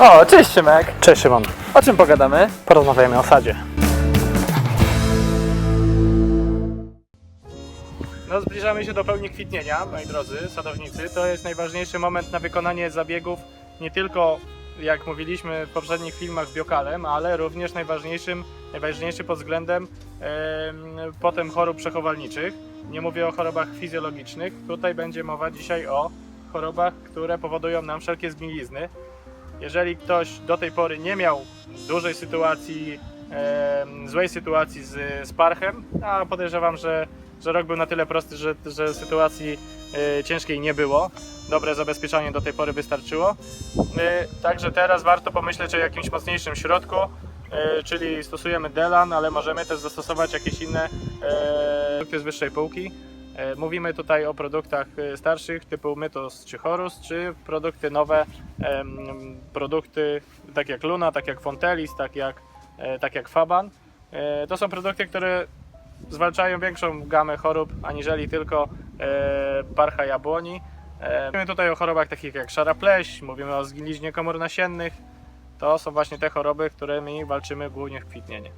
O, cześć Szymek. Cześć Szymon, O czym pogadamy? porozmawiamy o sadzie. No zbliżamy się do pełni kwitnienia, moi drodzy sadownicy. To jest najważniejszy moment na wykonanie zabiegów, nie tylko jak mówiliśmy w poprzednich filmach biokalem, ale również najważniejszym, najważniejszy pod względem em, potem chorób przechowalniczych. Nie mówię o chorobach fizjologicznych. Tutaj będzie mowa dzisiaj o chorobach, które powodują nam wszelkie zgnilizny. Jeżeli ktoś do tej pory nie miał dużej sytuacji, em, złej sytuacji z, z parchem, a podejrzewam, że że rok był na tyle prosty, że, że sytuacji e, ciężkiej nie było. Dobre zabezpieczenie do tej pory wystarczyło. E, także teraz warto pomyśleć o jakimś mocniejszym środku, e, czyli stosujemy Delan, ale możemy też zastosować jakieś inne e, produkty z wyższej półki. E, Mówimy tutaj o produktach e, starszych typu Mytos czy Horus, czy produkty nowe, produkty tak jak Luna, tak jak Fontelis, tak jak, e, tak jak Faban. To są produkty, które zwalczają większą gamę chorób aniżeli tylko parcha jabłoni. Mówimy tutaj o chorobach takich jak szara pleś, mówimy o zgniliźnie komór nasiennych. To są właśnie te choroby, którymi walczymy głównie w kwitnienie.